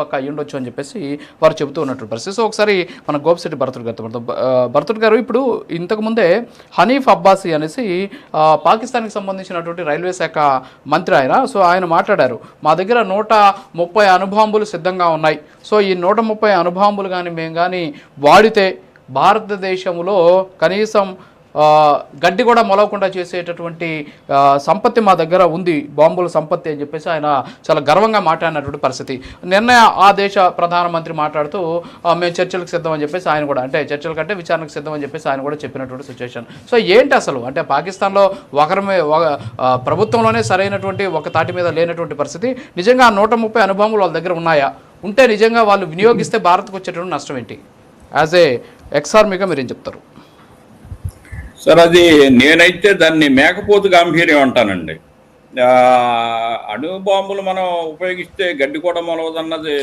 పక్క అయ్యి ఉండొచ్చు అని చెప్పేసి వారు చెబుతూ ఉన్నట్టు పరిస్థితి. సో ఒకసారి మన గోపిశెట్టి భరతుడు గారితో మాట్లాడదాం. భరతుడు గారు ఇప్పుడు ఇంతకుముందే హనీఫ్ అబ్బాసి అనేసి పాకిస్తాన్కి సంబంధించినటువంటి రైల్వే శాఖ మంత్రి ఆయన. సో ఆయన మాట్లాడారు మా దగ్గర నూట ముప్పై అణుబాంబులు సిద్ధంగా ఉన్నాయి. సో ఈ నూట ముప్పై అణుబాంబులు కానీ మేము కానీ వాడితే భారతదేశంలో కనీసం గడ్డి కూడా మొలవకుండా చేసేటటువంటి సంపత్తి మా దగ్గర ఉంది బాంబుల సంపత్తి అని చెప్పేసి ఆయన చాలా గర్వంగా మాట్లాడినటువంటి పరిస్థితి. నిన్న ఆ దేశ ప్రధానమంత్రి మాట్లాడుతూ మేము చర్చలకు సిద్ధం అని చెప్పేసి ఆయన కూడా అంటే చర్చల కంటే విచారణకు సిద్ధం అని చెప్పేసి ఆయన కూడా చెప్పినటువంటి సిచ్యువేషన్ సో ఏంటి అసలు? అంటే పాకిస్తాన్లో ఒకరి ఒక ప్రభుత్వంలోనే సరైనటువంటి ఒక తాటి మీద లేనటువంటి పరిస్థితి. నిజంగా ఆ నూట ముప్పై అనుభవములు వాళ్ళ దగ్గర ఉన్నాయా? ఉంటే నిజంగా వాళ్ళు వినియోగిస్తే భారత్కు వచ్చేటువంటి నష్టం ఏంటి? యాజ్ ఏ ఎక్సార్మీగా మీరు ఏం చెప్తారు? సార్ అది నేనైతే దాన్ని మేకపోతు గాంభీర్యం అంటానండి. అణు బాంబులు మనం ఉపయోగిస్తే గడ్డి కూడా మొలవదన్నది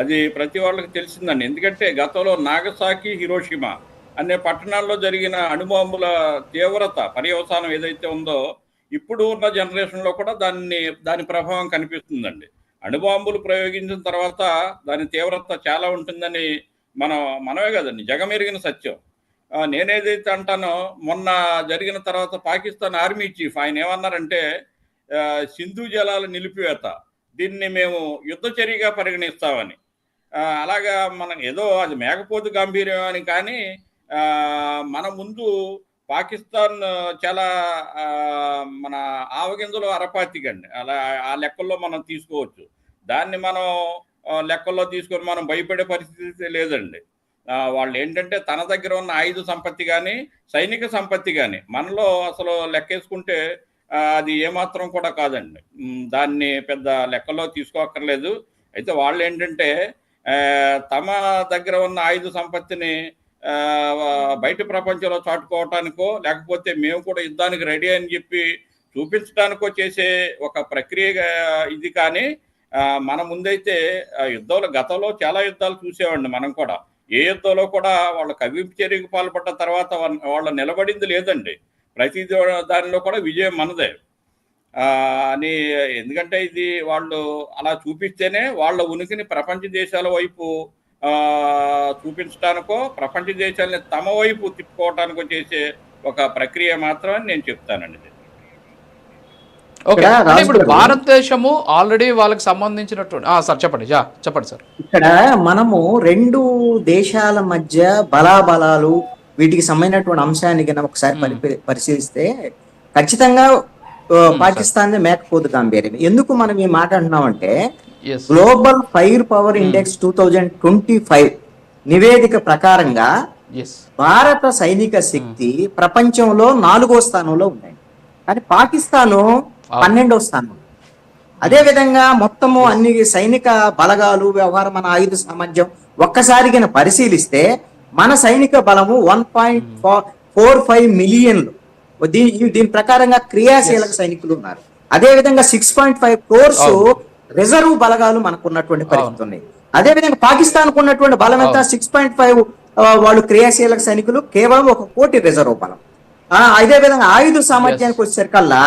అది ప్రతి వాళ్ళకి తెలిసిందండి. ఎందుకంటే గతంలో నాగసాకి హిరోషిమా అనే పట్టణాల్లో జరిగిన అణుబాంబుల తీవ్రత పర్యవసానం ఏదైతే ఉందో ఇప్పుడు ఉన్న జనరేషన్లో కూడా దాన్ని దాని ప్రభావం కనిపిస్తుందండి. అణుబాంబులు ప్రయోగించిన తర్వాత దాని తీవ్రత చాలా ఉంటుందని మనం మనమే కదండి జగమెరిగిన సత్యం. నేనేదైతే అంటానో మొన్న జరిగిన తర్వాత పాకిస్తాన్ ఆర్మీ చీఫ్ ఆయన ఏమన్నారంటే సింధు జలాల నిలిపివేత దీన్ని మేము యుద్ధ చర్యగా పరిగణిస్తామని. అలాగా మనం ఏదో అది మేకపోతు గాంభీర్యం అని కానీ మన ముందు పాకిస్తాన్ చాలా మన ఆవగింజలు అరపాతికండి. అలా ఆ లెక్కల్లో మనం తీసుకోవచ్చు. దాన్ని మనం లెక్కల్లో తీసుకొని మనం భయపడే పరిస్థితి లేదండి. వాళ్ళు ఏంటంటే తన దగ్గర ఉన్న ఆయుధ సంపత్తి కానీ సైనిక సంపత్తి కానీ మనలో అసలు లెక్కేసుకుంటే అది ఏమాత్రం కూడా కాదండి. దాన్ని పెద్ద లెక్కలో తీసుకోక్కర్లేదు. అయితే వాళ్ళు ఏంటంటే తమ దగ్గర ఉన్న ఆయుధ సంపత్తిని బయట ప్రపంచంలో చాటుకోవటానికో లేకపోతే మేము కూడా యుద్ధానికి రెడీ అని చెప్పి చూపించడానికో చేసే ఒక ప్రక్రియ ఇది కానీ మన ముందైతే ఆ, యుద్ధాలు గతంలో చాలా యుద్ధాలు చూసేవాడిని మనం కూడా. ఏదోలో కూడా వాళ్ళ కవిచర్యకు చర్యకు పాల్పడ్డ తర్వాత వాళ్ళ- నిలబడింది లేదండి. ప్రతి దానిలో కూడా విజయం మనదే. అని ఎందుకంటే ఇది వాళ్ళు అలా చూపిస్తేనే వాళ్ళ ఉనికిని ప్రపంచ దేశాల వైపు చూపించడానికో ప్రపంచ దేశాలని తమ వైపు తిప్పుకోవటానికో చేసే ఒక ప్రక్రియ మాత్రమే నేను చెప్తానండి ఇది. ఓకే ఇక్కడ అంటే ఇప్పుడు భారతదేశము ఆల్రెడీ వాళ్ళకి సంబంధించినటువంటి సార్ చెప్పండి. చెప్పండి సార్. ఇక్కడ మనము రెండు దేశాల మధ్య బలాబలాలు వీటికి సంబంధించినటువంటి అంశాన్ని కనుక ఒకసారి పరి- పరిశీలిస్తే ఖచ్చితంగా పాకిస్తాన్ మేకపోతు గాంభీర్యం ఎందుకు మనం ఈ మాట అంటున్నామంటే global fire power index two thousand twenty five నివేదిక ప్రకారంగా భారత సైనిక శక్తి ప్రపంచంలో నాలుగో స్థానంలో ఉంది కానీ పాకిస్తాను పన్నెండో స్థానం. అదే విధంగా మొత్తము అన్ని సైనిక బలగాలు వ్యవహారం మన ఆయుధ సామర్థ్యం ఒక్కసారి పరిశీలిస్తే మన సైనిక బలము వన్ పాయింట్ ఫోర్ ఫైవ్ మిలియన్లు దీని దీని ప్రకారంగా క్రియాశీలక సైనికులు ఉన్నారు. అదే విధంగా six point five crores reserve బలగాలు మనకు ఉన్నటువంటి పరిస్థితి ఉన్నాయి అదే విధంగా పాకిస్తాన్కు ఉన్నటువంటి బలం ఎంత సిక్స్ పాయింట్ ఫైవ్ వాళ్ళు క్రియాశీలక సైనికులు కేవలం ఒక కోటి రిజర్వ్ బలం. అదే విధంగా ఆయుధ సామర్థ్యానికి వచ్చేసరికల్లా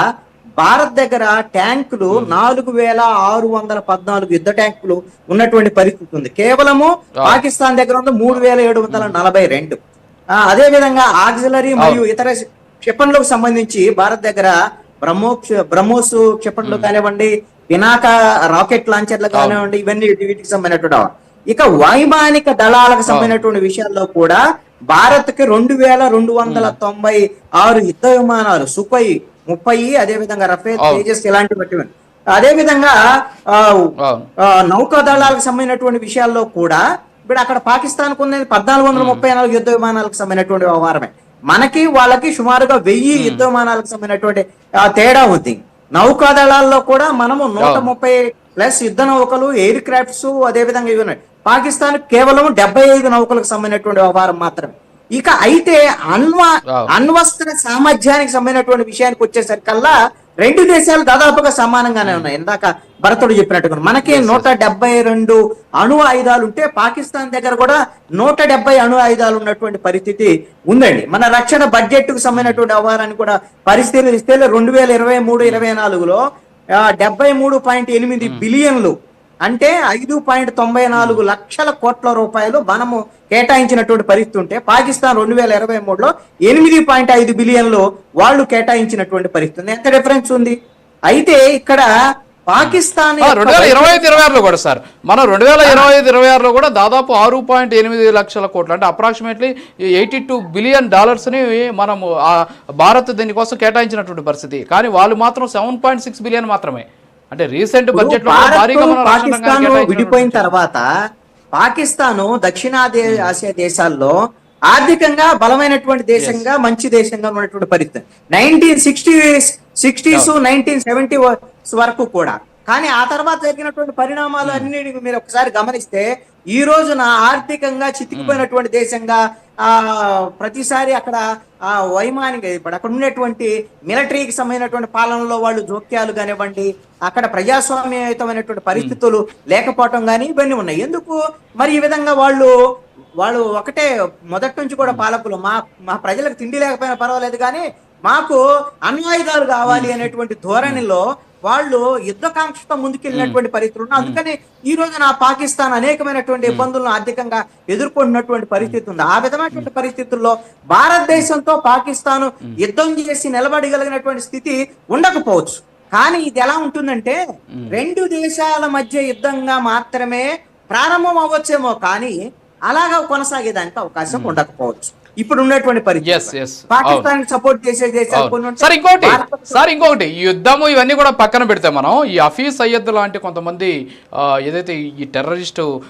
భారత్ దగ్గర ట్యాంకులు నాలుగు వేల ఆరు వందల పద్నాలుగు యుద్ధ ట్యాంకులు ఉన్నటువంటి పరిస్థితి ఉంది. కేవలము పాకిస్తాన్ దగ్గర ఉంది మూడు వేల ఏడు వందల నలభై రెండు. అదే విధంగా ఆక్సిలరీ మరియు ఇతర క్షిపణులకు సంబంధించి భారత్ దగ్గర బ్రహ్మోస్ బ్రహ్మోస్ క్షిపణులు కానివ్వండి పినాక రాకెట్ లాంచర్లు కానివ్వండి ఇవన్నీ వీటికి సంబంధించినటువంటి ఇక వైమానిక దళాలకు సంబంధించినటువంటి విషయాల్లో కూడా భారత్కి రెండు వేల రెండు వందల తొంభై ఆరు యుద్ధ విమానాలు సుఖై ముప్పై అదే విధంగా రఫేల్. తేజస్ ఇలాంటివి అదే విధంగా నౌకా దళాలకు సంబంధించినటువంటి విషయాల్లో కూడా ఇప్పుడు అక్కడ పాకిస్తాన్ ఉన్నది పద్నాలుగు వందల ముప్పై నాలుగు యుద్ధ విమానాలకు సంబంధించినటువంటి వ్యవహారమే. మనకి వాళ్ళకి సుమారుగా వెయ్యి యుద్ధ విమానాలకు సంబంధించినటువంటి తేడా ఉంది. నౌకా దళాల్లో కూడా మనము నూట ముప్పై ప్లస్ యుద్ధ నౌకలు ఎయిర్ క్రాఫ్ట్స్ అదే విధంగా ఇవి ఉన్నాయి. పాకిస్తాన్ కేవలం డెబ్బై ఐదు నౌకలకు సంబంధించినటువంటి వ్యవహారం మాత్రమే. ఇక అయితే అణ్వ. అణ్వస్త్ర సామర్థ్యానికి సంబంధించినటువంటి విషయానికి వచ్చేసరికల్లా రెండు దేశాలు దాదాపుగా సమానంగానే ఉన్నాయి. ఇందాక భరతుడు చెప్పినట్టుగా మనకి నూట డెబ్బై రెండు అణు ఆయుధాలు ఉంటే పాకిస్తాన్ దగ్గర కూడా నూట డెబ్బై అణు ఆయుధాలు ఉన్నటువంటి పరిస్థితి ఉందండి. మన రక్షణ బడ్జెట్కు సంబంధించినటువంటి వ్యవహారాన్ని కూడా పరిశీలిస్తే రెండు వేల ఇరవై మూడు ఇరవై నాలుగులో డెబ్బై మూడు పాయింట్ ఎనిమిది బిలియన్లు అంటే ఐదు పాయింట్ తొంభై నాలుగు లక్షల కోట్ల రూపాయలు మనము కేటాయించినటువంటి పరిస్థితి ఉంటే పాకిస్తాన్ రెండు వేల ఇరవై మూడులో ఎనిమిది పాయింట్ ఐదు బిలియన్లు వాళ్ళు కేటాయించినటువంటి పరిస్థితి ఉంది. ఎంత డిఫరెన్స్ ఉంది? అయితే ఇక్కడ పాకిస్తాన్ రెండు వేల ఇరవై ఐదు ఇరవై ఆరులో కూడా సార్. మనం రెండు వేల ఇరవై ఐదు ఇరవై ఆరులో కూడా దాదాపు ఆరు పాయింట్ ఎనిమిది లక్షల కోట్లు అంటే అప్రాక్సిమేట్లీ ఎయిటీ టూ బిలియన్ డాలర్స్ని మనము ఆ భారత్ దీనికోసం కేటాయించినటువంటి పరిస్థితి. కానీ వాళ్ళు మాత్రం సెవెన్ పాయింట్ సిక్స్ బిలియన్ మాత్రమే. అంటే రీసెంట్ బడ్జెట్ పాకిస్తాన్ విడిపోయిన తర్వాత పాకిస్తాన్ దక్షిణాది ఆసియా దేశాల్లో ఆర్థికంగా బలమైనటువంటి దేశంగా మంచి దేశంగా ఉన్నటువంటి పరిస్థితి. Nineteen sixty sixties nineteen seventy వరకు కూడా కానీ ఆ తర్వాత జరిగినటువంటి పరిణామాలు అన్ని మీరు ఒకసారి గమనిస్తే ఈ రోజున ఆర్థికంగా చితికిపోయినటువంటి దేశంగా ఆ ప్రతిసారి అక్కడ ఆ వైమానిక ఇప్పుడు అక్కడ ఉండేటువంటి మిలిటరీకి సంబంధించినటువంటి పాలనలో వాళ్ళు జోక్యాలు కానివ్వండి అక్కడ ప్రజాస్వామ్యయుతమైనటువంటి పరిస్థితులు లేకపోవటం కానీ ఇవన్నీ ఉన్నాయి. ఎందుకు? మరి ఈ విధంగా వాళ్ళు వాళ్ళు ఒకటే మొదటి నుంచి కూడా పాలకులు. మా మా ప్రజలకు తిండి లేకపోయినా పర్వాలేదు కానీ మాకు అణ్వాయుధాలు కావాలి అనేటువంటి ధోరణిలో వాళ్ళు యుద్ధకాంక్షతో ముందుకెళ్ళినటువంటి పరిస్థితులు ఉన్నాయి. అందుకని ఈ రోజు నా పాకిస్తాన్ అనేకమైనటువంటి ఇబ్బందులను ఆర్థికంగా ఎదుర్కొంటున్నటువంటి పరిస్థితి ఉంది. ఆ విధమైనటువంటి పరిస్థితుల్లో భారతదేశంతో పాకిస్తాన్ యుద్ధం చేసి నిలబడగలిగినటువంటి స్థితి ఉండకపోవచ్చు. కానీ ఇది ఎలా ఉంటుందంటే రెండు దేశాల మధ్య యుద్ధంగా మాత్రమే ప్రారంభం అవ్వచ్చేమో కానీ అలాగా కొనసాగేదానికి అవకాశం ఉండకపోవచ్చు. ఇప్పుడు ఉన్నటువంటి పరిస్థితి పాకిస్తాన్ సపోర్ట్ చేసే దేశాలు. సార్ ఇంకోటి సార్ ఇంకొకటి యుద్ధము ఇవన్నీ కూడా పక్కన పెడితే మనం ఈ హఫీజ్ సయ్యద్ లాంటి కొంతమంది ఏదైతే ఈ టెర్రరిస్టు